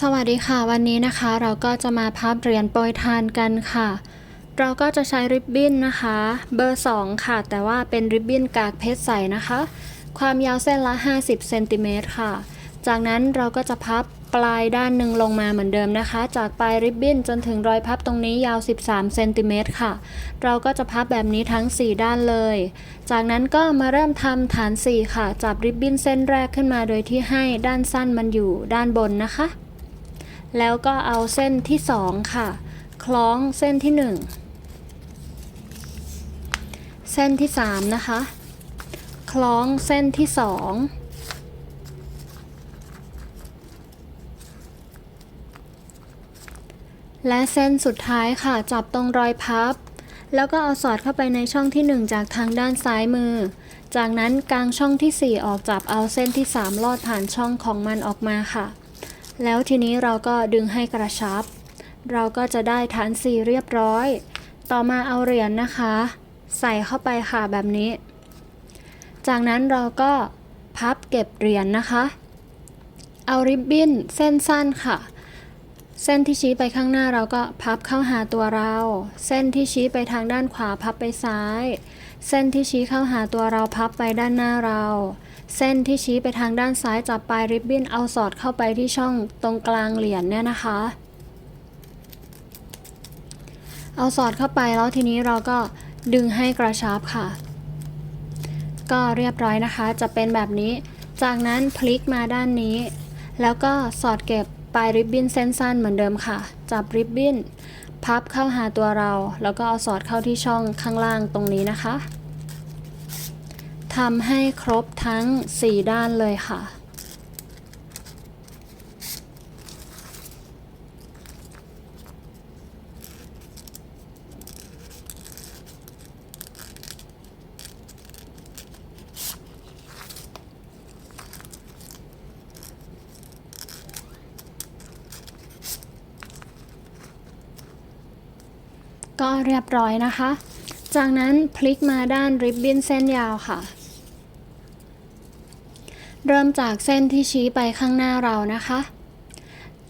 สวัสดีค่ะ วันนี้นะคะเราก็จะมาพับเหรียญโปรยทานกันค่ะ เราก็จะใช้ริบบิ้นนะคะ เบอร์ 2 ค่ะ แต่ว่าเป็นริบบิ้นกากเพชรใสนะคะ ความยาวเส้นละ 50เซนติเมตรค่ะ จากนั้นเราก็จะพับปลายด้านหนึ่งลงมาเหมือนเดิมนะคะ จากปลายริบบิ้นจนถึงรอยพับตรงนี้ยาว 13เซนติเมตรค่ะ เราก็จะพับแบบนี้ทั้ง 4 ด้านเลย จากนั้นก็มาเริ่มทำฐาน 4 ค่ะ จับริบบิ้นเส้นแรกขึ้นมาโดยที่ให้ด้านสั้นมันอยู่ด้านบนนะคะ แล้วก็เอาเส้นที่2ค่ะ คล้องเส้นที่1เส้นที่3นะคะ คล้องเส้นที่2และเส้นสุดท้ายค่ะจับตรงรอยพับ แล้วก็เอาสอดเข้าไปในช่องที่ 1 จากทางด้านซ้ายมือ จากนั้นกางช่องที่ 4 ออกจับเอาเส้นที่ 3 ลอดผ่านช่องของมันออกมาค่ะ แล้วทีนี้เราก็ดึงให้กระชับ เราก็จะได้ฐานสี่เรียบร้อย ต่อมาเอาเหรียญนะคะ ใส่เข้าไปค่ะแบบนี้ จากนั้นเราก็พับเก็บเหรียญนะคะ เอาริบบิ้นเส้นสั้นค่ะ เส้นที่ชี้ไปข้างหน้าเราก็พับเข้าหาตัวเรา เส้นที่ชี้ไปทางด้านขวาพับไปซ้าย เส้นที่ชี้เข้าหาตัวเราพับไปด้านหน้าเรา เส้นที่ชี้ไปทางด้านซ้ายจับปลายริบบิ้นเอาสอดเข้าไปที่ช่องตรงกลางเหรียญเนี่ยนะคะ เอาสอดเข้าไปแล้วทีนี้เราก็ดึงให้กระชับค่ะ ก็เรียบร้อยนะคะ จะเป็นแบบนี้ จากนั้นพลิกมาด้านนี้ แล้วก็สอดเก็บปลายริบบิ้นเส้นสั้นเหมือนเดิมค่ะ จับริบบิ้น พับเข้าหาตัวเรา แล้วก็เอาสอดเข้าที่ช่องข้างล่างตรงนี้นะคะ ทำให้ครบทั้ง 4 ด้านเลยค่ะ ก็เรียบร้อยนะคะ จากนั้นพลิกมาด้านริบบิ้นเส้นยาวค่ะ เริ่มจากเส้นที่ชี้ไปข้างหน้าเรานะคะ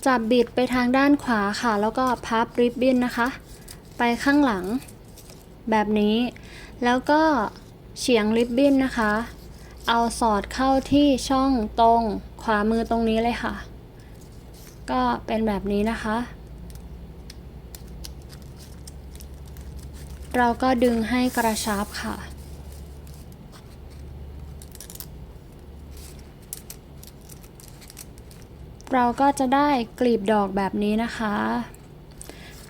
จับบิดไปทางด้านขวาค่ะ แล้วก็พับริบบิ้นนะคะ ไปข้างหลัง แบบนี้ แล้วก็เฉียงริบบิ้นนะคะ เอาสอดเข้าที่ช่องตรงขวามือตรงนี้เลยค่ะ ก็เป็นแบบนี้นะคะ เราก็ดึงให้กระชับค่ะ เราก็จะได้กลีบดอกแบบนี้นะคะ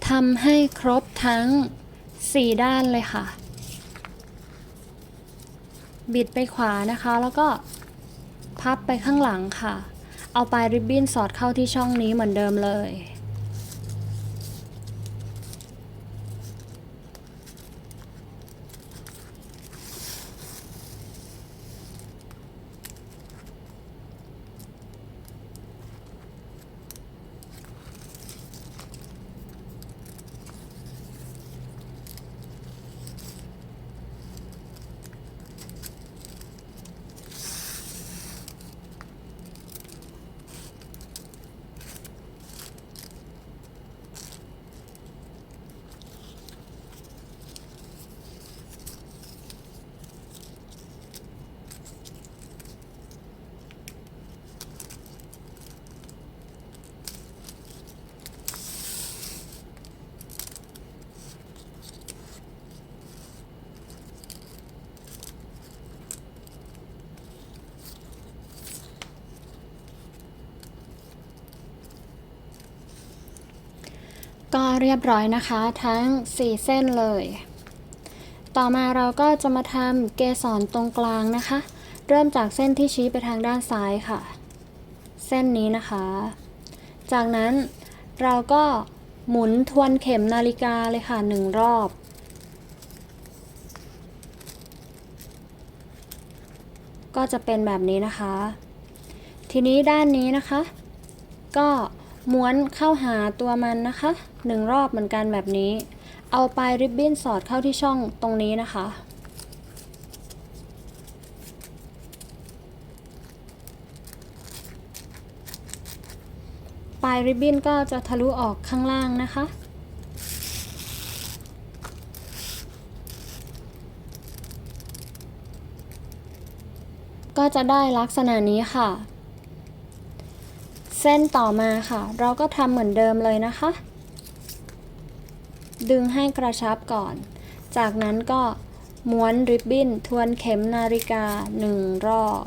ทำให้ครบทั้ง 4 ด้านเลยค่ะ บิดไปขวานะคะ แล้วก็พับไปข้างหลังค่ะ เอาปลายริบบิ้นสอดเข้าที่ช่องนี้เหมือนเดิมเลย ก็ เรียบร้อยนะคะ ทั้ง 4 เส้นเลย ต่อมาเราก็จะมาทำเกสรตรงกลางนะคะ เริ่มจากเส้นที่ชี้ไปทางด้านซ้ายค่ะ เส้นนี้นะคะ จากนั้นเราก็หมุนทวนเข็มนาฬิกาเลยค่ะหนึ่งรอบก็จะเป็นแบบนี้นะคะ ทีนี้ด้านนี้นะคะ ก็ ม้วนเข้าหาตัวมันนะคะหนึ่งรอบเหมือนกันแบบนี้ เอาปลายริบบิ้นสอดเข้าที่ช่องตรงนี้นะคะ ปลายริบบิ้นก็จะทะลุออกข้างล่างนะคะก็จะได้ลักษณะนี้ค่ะ เส้นต่อมาค่ะ เราก็ทำเหมือนเดิมเลยนะคะ ดึงให้กระชับก่อน จากนั้นก็ม้วนริบบิ้นทวนเข็มนาฬิกาหนึ่งรอบ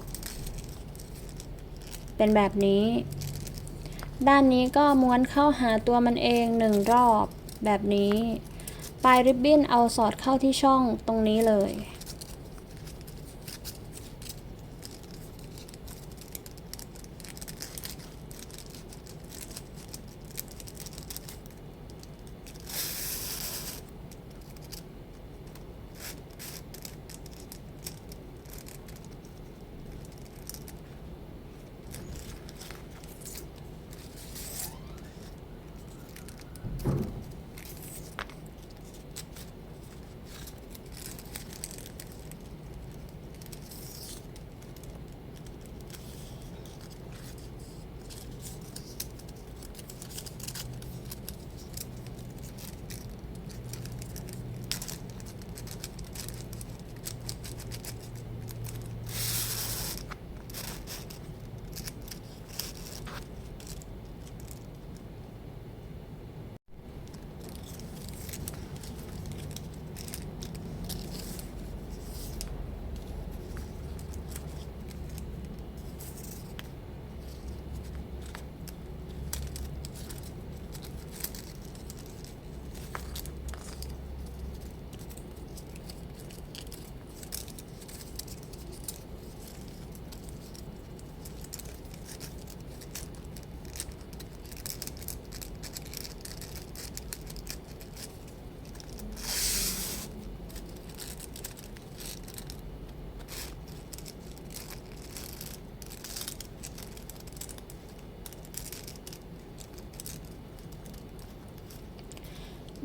เป็นแบบนี้ ด้านนี้ก็ม้วนเข้าหาตัวมันเองหนึ่งรอบแบบนี้ ปลายริบบิ้นเอาสอดเข้าที่ช่องตรงนี้เลย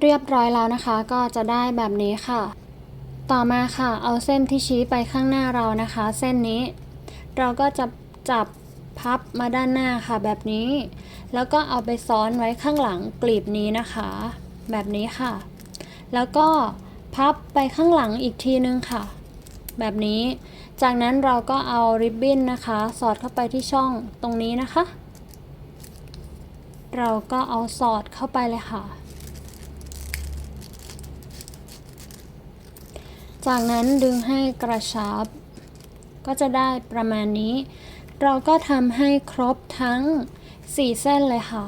เรียบร้อยแล้วนะคะ ก็จะได้แบบนี้ค่ะ ต่อมาค่ะ เอาเส้นที่ชี้ไปข้างหน้าเรานะคะ เส้นนี้ เราก็จะจับพับมาด้านหน้าค่ะ แบบนี้ แล้วก็เอาไปซ้อนไว้ข้างหลังกลีบนี้นะคะ แบบนี้ค่ะ แล้วก็พับไปข้างหลังอีกทีนึงค่ะ แบบนี้ จากนั้นเราก็เอาริบบิ้นนะคะ สอดเข้าไปที่ช่องตรงนี้นะคะ เราก็เอาสอดเข้าไปเลยค่ะ จากนั้นดึงให้กระชับ ก็จะได้ประมาณนี้ เราก็ทำให้ครบทั้ง 4 เส้นเลยค่ะ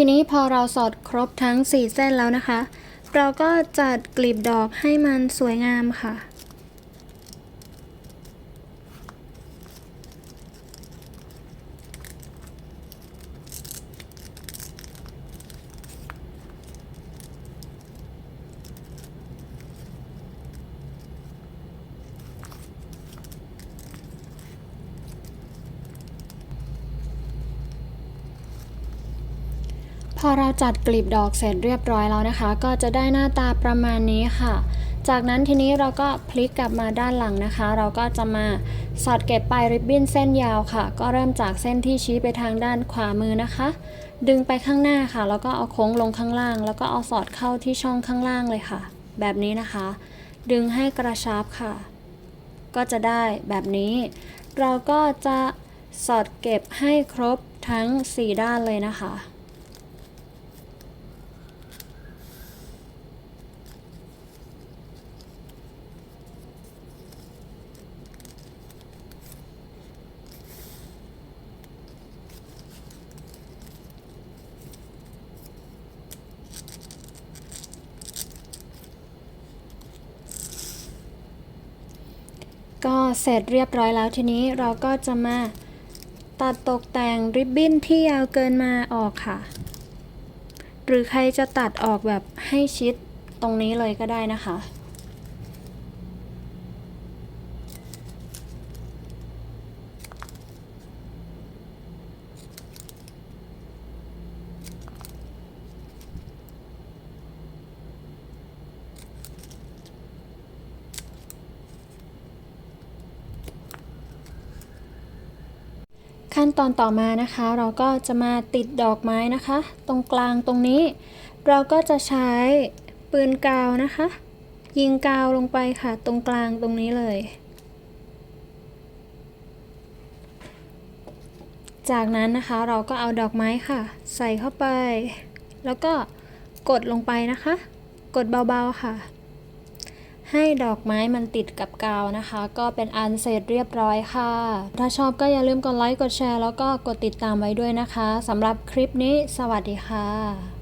ทีนี้พอเราสอดครบทั้ง 4 เส้นแล้วนะคะ เราก็จัดกลีบดอกให้มันสวยงามค่ะ พอเราจัดกลีบดอกเสร็จเรียบร้อยแล้วนะคะ ก็จะได้หน้าตาประมาณนี้ค่ะ จากนั้นทีนี้เราก็พลิกกลับมาด้านหลังนะคะ เราก็จะมาสอดเก็บปลายริบบิ้นเส้นยาวค่ะ ก็เริ่มจากเส้นที่ชี้ไปทางด้านขวามือนะคะ ดึงไปข้างหน้าค่ะ แล้วก็เอาโค้งลงข้างล่าง แล้วก็เอาสอดเข้าที่ช่องข้างล่างเลยค่ะ แบบนี้นะคะ ดึงให้กระชับค่ะ ก็จะได้แบบนี้ เราก็จะสอดเก็บให้ครบทั้ง 4 ด้านเลยนะคะ ก็ เสร็จเรียบร้อยแล้วทีนี้เราก็จะมาตัดตกแต่งริบบิ้นที่ยาวเกินมาออกค่ะ หรือใครจะตัดออกแบบให้ชิดตรงนี้เลยก็ได้นะคะ ขั้นตอนต่อมานะคะ เราก็จะมาติดดอกไม้นะคะ ตรงกลางตรงนี้ เราก็จะใช้ปืนกาวนะคะ ยิงกาวลงไปค่ะ ตรงกลางตรงนี้เลย จากนั้นนะคะเราก็เอาดอกไม้ค่ะ ใส่เข้าไป แล้วก็กดลงไปนะคะ กดเบาๆค่ะ ให้ดอกไม้มันติดกับกาวนะคะ ก็เป็นอันเสร็จเรียบร้อยค่ะ ถ้าชอบก็อย่าลืมกดไลค์กดแชร์แล้วก็กดติดตามไว้ด้วยนะคะสำหรับคลิปนี้ สวัสดีค่ะ